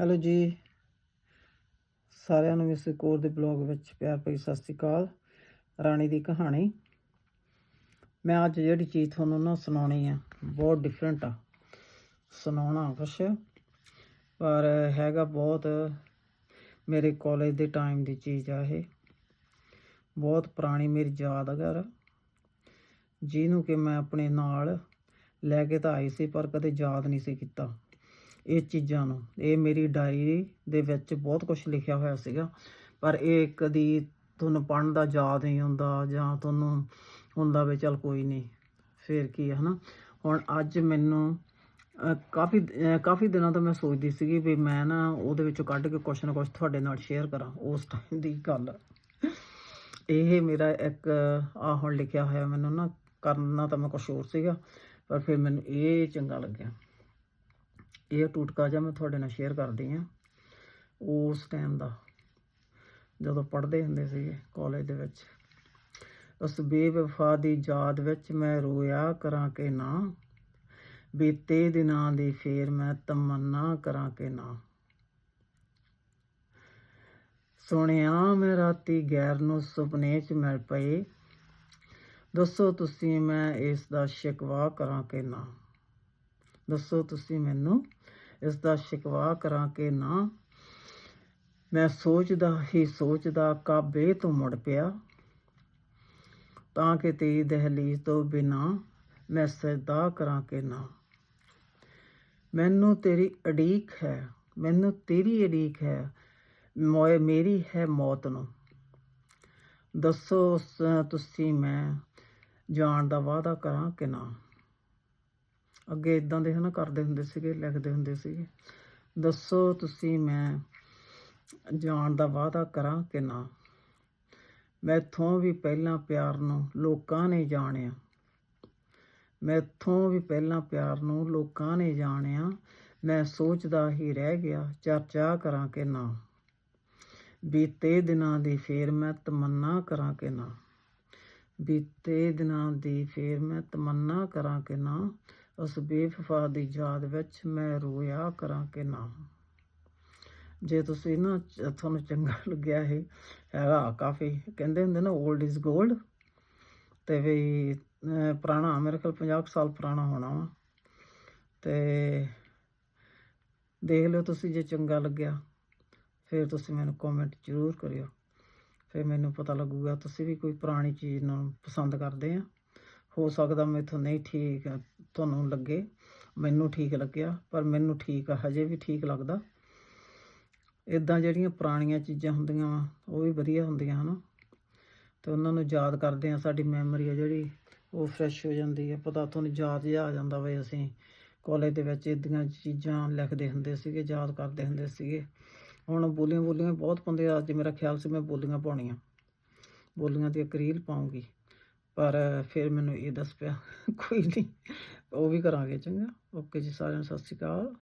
Hello ਜੀ। ਸਾਰਿਆਂ ਨੂੰ ਇਸ ਕੋਰ ਦੇ ਬਲੌਗ ਵਿੱਚ ਪਿਆਰ ਭਰੀ ਸਤਿ ਸ੍ਰੀ ਅਕਾਲ। ਰਾਣੀ ਦੀ ਕਹਾਣੀ। ਮੈਂ ਅੱਜ ਜਿਹੜੀ ਚੀਜ਼ ਤੁਹਾਨੂੰ ਨਾ ਸੁਣਾਉਣੀ ਆ, ਬਹੁਤ ਡਿਫਰੈਂਟ ਆ। ਸੁਣਾਉਣਾ ਕੁਛ, ਪਰ ਹੈਗਾ ਬਹੁਤ ਮੇਰੇ ਕਾਲਜ ਦੇ ਟਾਈਮ ਦੀ ਚੀਜ਼ ਆ ਇਹ। ਬਹੁਤ ਪੁਰਾਣੀ ਮੇਰੀ ਯਾਦਗਾਰ ਜਿਹਨੂੰ ਕਿ ਮੈਂ ਆਪਣੇ ਨਾਲ ਲੈ ਕੇ ਤਾਂ ਆਈ ਸੀ, ਪਰ ਕਦੇ ਯਾਦ ਨਹੀਂ ਸੀ ਕੀਤਾ। ਇਹ ਚੀਜ਼ਾਂ ਨੂੰ। ਇਹ ਮੇਰੀ ਡਾਇਰੀ ਦੇ ਵਿੱਚ ਬਹੁਤ ਕੁਝ ਲਿਖਿਆ ਹੋਇਆ ਸੀਗਾ। ਪਰ ਇਹ ਕਦੀ ਤੁਹਾਨੂੰ ਪੜਨ ਦਾ ਯਾਦ ਨਹੀਂ ਹੁੰਦਾ ਜਾਂ ਤੁਹਾਨੂੰ ਹੁੰਦਾ ਵੀ ਚੱਲ ਕੋਈ ਨਹੀਂ ਫੇਰ ਕੀ ਹੈ ਹਨਾ? ਹੁਣ ਅੱਜ ਮੈਨੂੰ ਕਾਫੀ ਕਾਫੀ ਦਿਨਾਂ ਤੋਂ ਮੈਂ ਸੋਚਦੀ ਸੀਗੀ ਵੀ ਮੈਂ ਨਾ ਉਹਦੇ ਵਿੱਚੋਂ ਕੱਢ ਕੇ ਕੁਛ ਨਾ ਕੁਛ ਤੁਹਾਡੇ ਨਾਲ ਸ਼ੇਅਰ ਕਰਾਂ ਉਸ ਟਾਈਮ ਦੀ ਗੱਲ। ਇਹ ਮੇਰਾ ਇੱਕ ਆ ਹੁਣ ਲਿਖਿਆ ਹੋਇਆ ਮੈਨੂੰ ਨਾ ਕਰਨਾ ਤਾਂ ਮੈਂ ਕੁਛ ਹੋਰ ਸੀਗਾ, ਪਰ ਫਿਰ ਮੈਨੂੰ ਇਹ ਚੰਗਾ ਲੱਗਿਆ। ਇਹ ਟੁਟਕਾ ਜਿਹਾ ਮੈਂ ਤੁਹਾਡੇ ਨਾਲ ਸ਼ੇਅਰ ਕਰਦੀ ਹਾਂ ਉਸ ਟਾਈਮ ਦਾ, ਜਦੋਂ ਪੜ੍ਹਦੇ ਹੁੰਦੇ ਸੀਗੇ ਕਾਲਜ ਦੇ ਵਿੱਚ। ਉਸ ਬੇਵਫਾ ਦੀ ਯਾਦ ਵਿੱਚ ਮੈਂ ਰੋਇਆ ਕਰਾਂ ਕਿ ਨਾ, ਬੀਤੇ ਦਿਨਾਂ ਦੀ ਫੇਰ ਮੈਂ ਤਮੰਨਾ ਕਰਾਂ ਕਿ ਨਾ। ਸੁਣਿਆ ਮੈਂ ਰਾਤੀ ਗੈਰ ਨੂੰ ਸੁਪਨੇ 'ਚ ਮਿਲ ਪਈ ਦੱਸੋ ਤੁਸੀਂ ਮੈਂ ਇਸ ਦਾ ਸ਼ਿਕਵਾ ਕਰਾਂ ਕਿ ਨਾ। ਦੱਸੋ ਤੁਸੀਂ ਮੈਨੂੰ? ਇਸ ਦਾ ਸ਼ਿਕਵਾ ਕਰਾਂ ਕਿ ਨਾ? ਮੈਂ ਸੋਚਦਾ ਹੀ ਸੋਚਦਾ, ਕਾਬੇ ਤੋਂ ਮੁੜ ਪਿਆ। ਤਾਂ ਕਿ ਤੇਰੀ ਦਹਲੀਜ਼ ਤੋਂ ਬਿਨਾ ਮੈਂ ਸਜਦਾ ਕਰਾਂ ਕਿ ਨਾ? ਮੈਨੂੰ ਤੇਰੀ ਅਡੀਕ ਹੈ, ਮੈਨੂੰ ਤੇਰੀ ਅਡੀਕ ਹੈ, ਮੋਏ ਮੇਰੀ ਹੈ ਮੌਤ ਨੂੰ। ਦੱਸੋ ਸ- ਤੁਸੀਂ ਮੈਂ ਜਾਣ ਦਾ ਵਾਅਦਾ ਕਰਾਂ ਕਿ ਨਾ? ਅੱਗੇ ਇਦਾਂ ਦੇ ਹਨਾ ਕਰਦੇ ਹੁੰਦੇ ਸੀਗੇ, ਲਿਖਦੇ ਹੁੰਦੇ ਸੀਗੇ। ਦੱਸੋ ਤੁਸੀਂ ਮੈਂ ਜਾਣ ਦਾ ਵਾਅਦਾ ਕਰਾਂ ਕਿ ਨਾ? ਮੈਥੋਂ ਵੀ ਪਹਿਲਾਂ ਪਿਆਰ ਨੂੰ ਲੋਕਾਂ ਨੇ ਜਾਣਿਆ। ਮੈਥੋਂ ਵੀ ਪਹਿਲਾਂ ਪਿਆਰ ਨੂੰ ਲੋਕਾਂ ਨੇ ਜਾਣਿਆ। ਮੈਂ ਸੋਚਦਾ ਹੀ ਰਹਿ ਗਿਆ ਚਰਚਾ ਕਰਾਂ ਕਿ ਨਾ? ਬੀਤੇ ਦਿਨਾਂ ਦੀ ਫੇਰ ਮੈਂ ਤਮੰਨਾ ਕਰਾਂ ਕਿ ਨਾ? ਬੀਤੇ ਦਿਨਾਂ ਦੀ ਫੇਰ ਮੈਂ ਤਮੰਨਾ ਕਰਾਂ ਕਿ ਨਾ? ਉਸ ਬੇਵਫਾ ਦੀ ਯਾਦ ਵਿੱਚ ਮੈਂ ਰੋਇਆ ਕਰਾਂ ਕਿ ਨਾ। ਜੇ ਤੁਸੀਂ ਨਾ ਤੁਹਾਨੂੰ ਚੰਗਾ ਲੱਗਿਆ ਇਹ, ਹੈਗਾ ਕਾਫੀ। ਕਹਿੰਦੇ ਹੁੰਦੇ ਨਾ 올ਡ ਇਜ਼ 골ਡ ਤੇ ਵੀ ਪੁਰਾਣਾ, ਮੇਰੇ ਖਿਆਲ 50 ਕੁ ਸਾਲ ਪੁਰਾਣਾ ਹੋਣਾ ਵਾ। ਤੇ ਦੇਖ ਲਿਓ ਤੁਸੀਂ ਜੇ ਚੰਗਾ ਲੱਗਿਆ, ਫਿਰ ਤੁਸੀਂ ਮੈਨੂੰ ਕਮੈਂਟ ਜ਼ਰੂਰ ਕਰਿਓ। ਫਿਰ ਮੈਨੂੰ ਪਤਾ ਲੱਗੂਗਾ, ਤੁਸੀਂ ਵੀ ਕੋਈ ਪੁਰਾਣੀ ਚੀਜ਼ ਨੂੰ ਪਸੰਦ ਕਰਦੇ ਆ। ਹੋ ਸਕਦਾ ਮੈਥੋਂ ਨਹੀਂ ਠੀਕ ਤੁਹਾਨੂੰ ਲੱਗੇ, ਮੈਨੂੰ ਠੀਕ ਲੱਗਿਆ, ਪਰ ਮੈਨੂੰ ਠੀਕ ਆ, ਹਜੇ ਵੀ ਠੀਕ ਲੱਗਦਾ। ਇਦਾਂ ਜਿਹੜੀਆਂ ਪੁਰਾਣੀਆਂ ਚੀਜ਼ਾਂ ਹੁੰਦੀਆਂ ਵਾ, ਉਹ ਵੀ ਵਧੀਆ ਹੁੰਦੀਆਂ, ਹਨਾ? ਤੇ ਉਹਨਾਂ ਨੂੰ ਯਾਦ ਕਰਦੇ ਆ ਸਾਡੀ ਮੈਮਰੀ ਆ ਜਿਹੜੀ, ਉਹ ਫਰੈਸ਼ ਹੋ ਜਾਂਦੀ ਹੈ ਪਤਾ ਤੁਹਾਨੂੰ ਯਾਦ ਜਿਹਾ ਆ ਜਾਂਦਾ ਵੇ, ਅਸੀਂ ਕਾਲਜ ਦੇ ਵਿੱਚ ਇਦਾਂ ਚੀਜ਼ਾਂ ਲਿਖਦੇ ਹੁੰਦੇ ਸੀਗੇ, ਯਾਦ ਕਰਦੇ ਹੁੰਦੇ ਸੀਗੇ। ਹੁਣ ਬੋਲੀਆਂ ਬੋਲੀਆਂ ਬਹੁਤ ਪਾਉਂਦੇ ਆ, ਅੱਜ ਮੇਰਾ ਖਿਆਲ ਸੀ ਮੈਂ ਬੋਲੀਆਂ ਪਾਉਣੀਆਂ। ਬੋਲੀਆਂ ਦੀ ਅਕਰੀਲ ਰੀਲ ਪਾਉਂਗੀ ਪਰ ਫਿਰ ਮੈਨੂੰ ਇਹ ਦੱਸ ਪਿਆ, ਕੋਈ ਨਹੀਂ ਉਹ ਵੀ ਕਰਾਂਗੇ, ਚੰਗਾ। ਓਕੇ ਜੀ, ਸਾਰਿਆਂ ਨੂੰ ਸਤਿ ਸ਼੍ਰੀ ਅਕਾਲ।